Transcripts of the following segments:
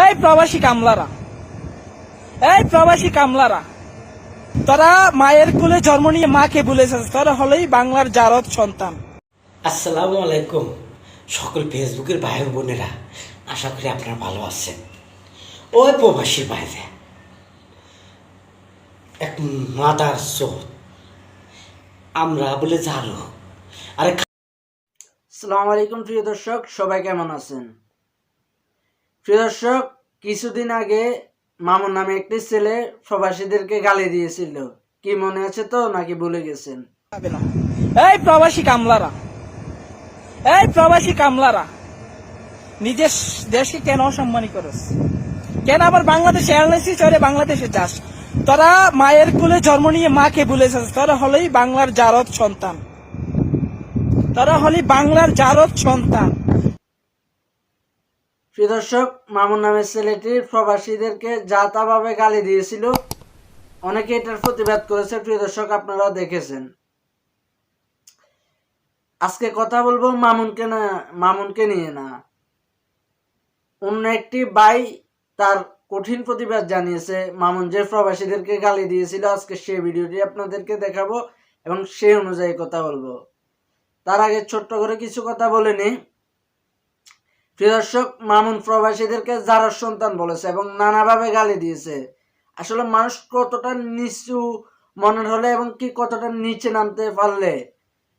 এই প্রবাসী কামলারা এই প্রবাসী কামলারা তারা মায়ের কোলে জন্ম নিয়ে মাকে ভুলেছে তারা হলেই বাংলার জারদ সন্তান। আসসালামু আলাইকুম সকল ফেসবুকের ভাই বোনেরা আশা করি আপনারা ভালো আছেন। ওই প্রবাসীর বাইরে এক মাদার চোখ আমরা বলে জানো। আরে আসসালামু আলাইকুম প্রিয় দর্শক সবাই কেমন আছেন? প্রিয় দর্শক, কিছুদিন আগে মামুন নামে একটি ছেলে প্রবাসীদেরকে গালি দিয়েছিল। কি মনে আছে তো, নাকি ভুলে গেছেন? এই প্রবাসী কামলারা, এই প্রবাসী কামলারা, নিজের দেশকে কেন অসম্মানী করস? কেন আবার বাংলাদেশে এয়ারলাইন্সে চড়ে বাংলাদেশে যাস? তোরা মায়ের কোলে জন্ম নিয়ে মাকে ভুলেছে তোরা হলেই বাংলার জারদ সন্তান। তোরা হলি বাংলার জারদ সন্তান। প্রিয় দর্শক, মামুন নামের ছেলেটি প্রবাসীদেরকে যা তা ভাবে গালি দিয়েছিল। অনেকে এটার প্রতিবাদ করেছে, প্রিয় দর্শক দেখেছেন। আজকে কথা বলব মামুনকে না, মামুনকে নিয়ে না। অন্য একটি ভাই তার কঠিন প্রতিবাদ জানিয়েছে, মামুন যে প্রবাসীদেরকে গালি দিয়েছিল, আজকে সেই ভিডিওটি আপনাদেরকে দেখাবো এবং সেই অনুযায়ী কথা বলব। তার আগে ছোট্ট করে কিছু কথা বলে নিই। প্রিয় দর্শক, মামুন প্রবাসীদেরকে যারা সন্তান বলেছে এবং নানাভাবে গালি দিয়েছে, আসলে মানুষ কতটা নিচু মনের হলে এবং কি কতটা নিচে নামতে পারলে?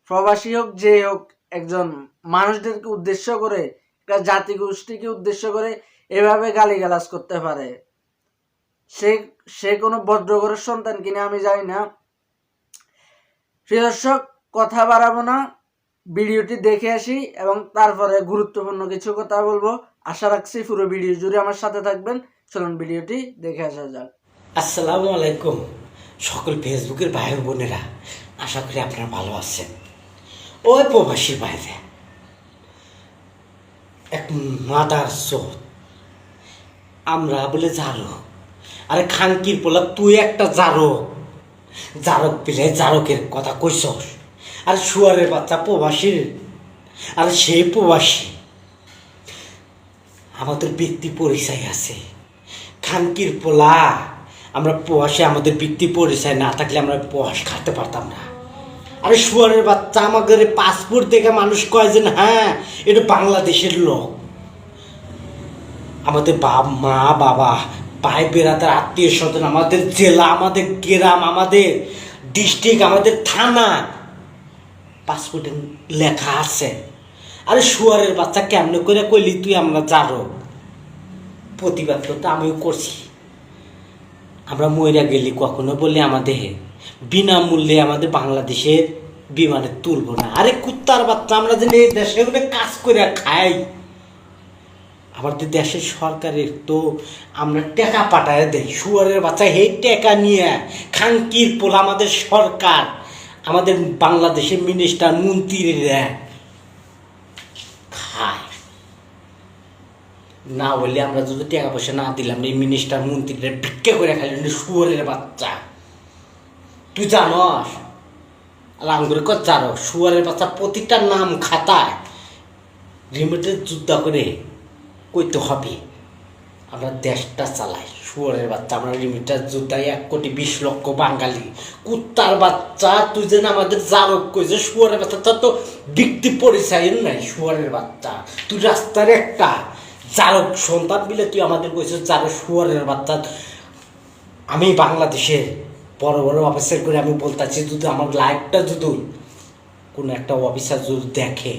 প্রবাসী হোক, যে হোক, একজন মানুষদেরকে উদ্দেশ্য করে, একটা জাতি গোষ্ঠীকে উদ্দেশ্য করে এভাবে গালিগালাজ করতে পারে। সে সে কোনো ভদ্রঘরের সন্তান কিনা আমি জানি না। প্রিয় দর্শক, কথা বাড়াবো না। ভিডিওটি দেখে আসি এবং তারপরে গুরুত্বপূর্ণ কিছু কথা বলব। আশা রাখছি পুরো ভিডিও জুড়ে আমার সাথে থাকবেন। চলুন ভিডিওটি দেখে আসা যাক। আসসালামু আলাইকুম সকল ফেসবুকের ভাই বোনেরা, আশা করি আপনারা ভালো আছেন। ওই প্রবাসীর বাইরে, এক মাদার চোখ আমরা বলে জারো। আরে খানকির পোলা, তুই একটা জারো। জারক পেলে জারকের কথা কইসস আর শুয়ারের বাচ্চা প্রবাসীর আর সেই প্রবাসী। আমাদের ব্যক্তি পরিচয় আছে। খানকির পোলা। আমরা পোয়াশে আমাদের ব্যক্তি পরিচয় না থাকলে আমরা পোয়াশ খাতে পারতাম না। আরে শুয়ারের বাচ্চা আমাদের পাসপোর্ট দেখে মানুষ কয় যে হ্যাঁ এটা বাংলাদেশের লোক। আমাদের বাপ, মা, বাবা, ভাই, বেড়াদার, আত্মীয় স্বজন, আমাদের জেলা, আমাদের গ্রাম, আমাদের ডিস্ট্রিক্ট, আমাদের থানা পাসপোর্টে লেখা আছে। আরে শুয়ারের বাচ্চা কেমনে করে কইলি তুই আমরা জানো? প্রতিবাদ তো আমিও করছি। আমরা মইরা গেলি কখনো বলে আমাদের বিনামূল্যে আমাদের বাংলাদেশের বিমানে তুলবো না। আরে কুত্তার বাচ্চা, আমরা যে এই দেশে কাজ করে খাই। আমাদের দেশের সরকারের তো আমরা টাকা পাঠায় দেয় শুয়ারের বাচ্চা, হে টাকা নিয়ে, খানকির পোলা আমাদের সরকার। আমাদের বাংলাদেশের মিনিস্টার মন্ত্রীরা খায়। না বললে আমরা যদি টাকা পয়সা না দিলাম, এই মিনিস্টার মন্ত্রীরা ভিক্ষা করে খাইলেন শুয়ারের বাচ্চা। তুই জানস? কত জানো শুয়ারের বাচ্চা প্রতিটা নাম খাতায়। রিমোটের যুদ্ধ করে কইতে হবে। আমরা দেশটা চালাই। শুয়ারের বাচ্চা, আমরা রিমিটার যুদ্ধায় এক কোটি বিশ লক্ষ বাঙালি। কুত্তার বাচ্চা, তুই যেন আমাদের জারক কইছে শুয়ারের বাচ্চা, তোর তো ব্যক্তি পরিচয় নাই শুয়ারের বাচ্চা। তুই রাস্তার একটা জারক সন্তান মিলে তুই আমাদের কইছিস জারক শুয়ারের বাচ্চা। আমি বাংলাদেশের বড় বড় অফিসার করে আমি বলতেছি, যদি আমার লাইফটা যদি কোনো একটা অফিসার যদি দেখে,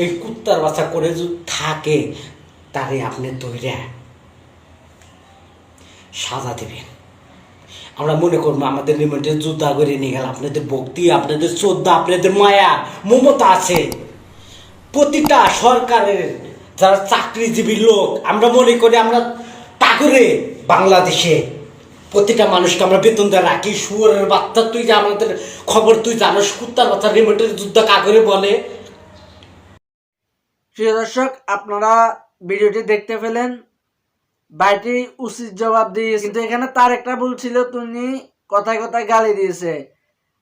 এই কুত্তার বাচ্চা করে যদি থাকে, তারে আপনি ধৈর্য সাজা দেবেন। আমরা মনে করব আমাদের লিমিটেড যোদ্ধা করে নিয়ে গেল, আপনাদের ভক্তি, আপনাদের শ্রদ্ধা, আপনাদের মায়া, মমতা আছে। প্রতিটা সরকারের যারা চাকরিজীবী লোক, আমরা মনে করি আমরা তাগরে বাংলাদেশে। প্রতিটা মানুষকে আমরা বেতন দেয় রাখি, শুয়ারের বাচ্চা তুই যে আমাদের খবর তুই জানোস, কুত্তার বাচ্চা রিমোটের যুদ্ধ কাগরে বলে। প্রিয় দর্শক, আপনারা ভিডিওটি দেখতে পেলেন। ভাইটি উচিত জবাব দিয়েছে। কিন্তু এখানে তার একটা ভুল ছিল, তুমি কথায় কথায় গালি দিয়েছে।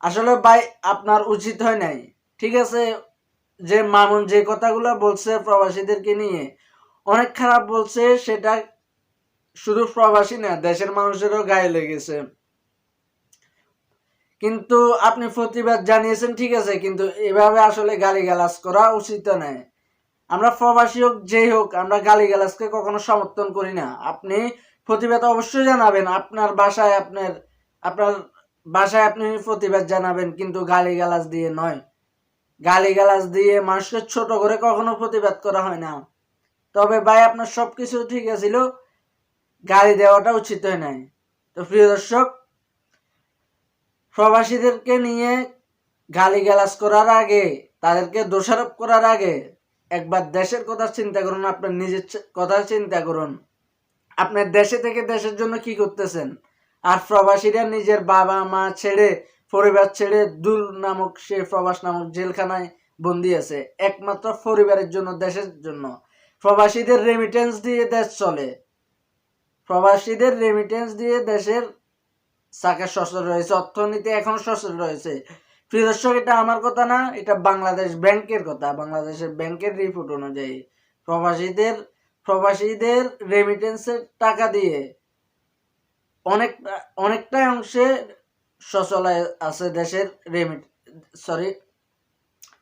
আসলে ভাই, আপনার উচিত হয় নাই। ঠিক আছে? যে মামুন যে কথাগুলো বলছে প্রবাসীদেরকে নিয়ে, অনেক খারাপ বলছে, সেটা শুধু প্রবাসী না, দেশের মানুষেরও গায়ে লেগেছে। কিন্তু আপনি প্রতিবাদ জানিয়েছেন, ঠিক আছে, কিন্তু এভাবে আসলে গালিগালাজ করা উচিত নয় আমরা প্রবাসী হোক, যেই হোক, আমরা গালিগালাজকে কখনো সমর্থন করি না। আপনি প্রতিবাদ অবশ্যই জানাবেন, আপনার বাসায় আপনার আপনার বাসায় আপনি প্রতিবাদ জানাবেন, কিন্তু গালিগালাজ দিয়ে নয়। গালিগালাজ দিয়ে মানুষকে ছোট করে কখনো প্রতিবাদ করা হয় না। তবে ভাই, আপনার সব কিছু ঠিক আছিল, গালি দেওয়াটা উচিত হয় নাই। তো প্রিয় দর্শক, প্রবাসীদেরকে নিয়ে গালিগালাজ করার আগে, তাদেরকে দোষারোপ করার আগে একবার দেশের কথা চিন্তা করুন, আপনার নিজের কথা চিন্তা করুন। আপনার দেশে থেকে দেশের জন্য কি করতেছেন? আর প্রবাসীরা নিজের বাবা মা ছেড়ে, পরিবার ছেড়ে দুল নামক সে প্রবাস নামক জেলখানায় বন্দি আছে। একমাত্র পরিবারের জন্য, দেশের জন্য। প্রবাসীদের রেমিটেন্স দিয়ে দেশ চলে। প্রবাসীদের রেমিটেন্স দিয়ে দেশের চাকা সচল রয়েছে, অর্থনীতি এখন সচল রয়েছে। প্রিয় দর্শক, এটা আমার কথা না, এটা বাংলাদেশ ব্যাংকের কথা। বাংলাদেশের ব্যাংকের রিপোর্ট অনুযায়ী প্রবাসীদের প্রবাসীদের রেমিটেন্সের টাকা দিয়ে অনেক, অনেকটাই অংশে সচলায় আছে দেশের রেমিট সরি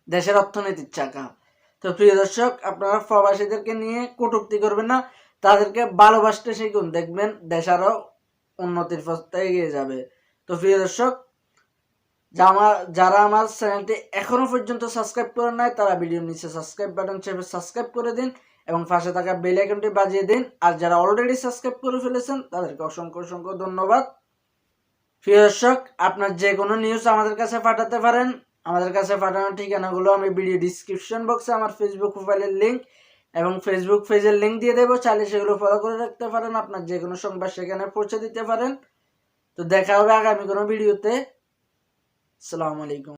দেশের অর্থনীতির চাকা। তো প্রিয় দর্শক, আপনারা প্রবাসীদেরকে নিয়ে কটূক্তি করবেন না, তাদেরকে ভালোবাসতে শিখুন। দেখবেন দেশ আরও উন্নতির পথে এগিয়ে যাবে। তো প্রিয় দর্শক যারা- যারা আমার চ্যানেলটি এখনও পর্যন্ত সাবস্ক্রাইব করেন নাই, তারা ভিডিওর নিচে সাবস্ক্রাইব বাটন চেপে সাবস্ক্রাইব করে দিন এবং পাশে থাকা বেল আইকনটি বাজিয়ে দিন। আর যারা অলরেডি সাবস্ক্রাইব করে ফেলেছেন, তাদেরকে অসংখ্য অসংখ্য ধন্যবাদ। প্রিয় দর্শক, আপনার যে কোনো নিউজ আমাদের কাছে পাঠাতে পারেন। আমাদের কাছে পাঠানোর ঠিকানাগুলো আমি ভিডিও ডিসক্রিপশন বক্সে আমার ফেসবুক প্রোফাইলের লিঙ্ক এবং ফেসবুক পেজের লিঙ্ক দিয়ে দেবো। চাইলে সেগুলো ফলো করে রাখতে পারেন। আপনার যে কোনো সংবাদ সেখানে পৌঁছে দিতে পারেন। তো দেখা হবে আগামী কোনো ভিডিওতে আসসালামু আলাইকুম।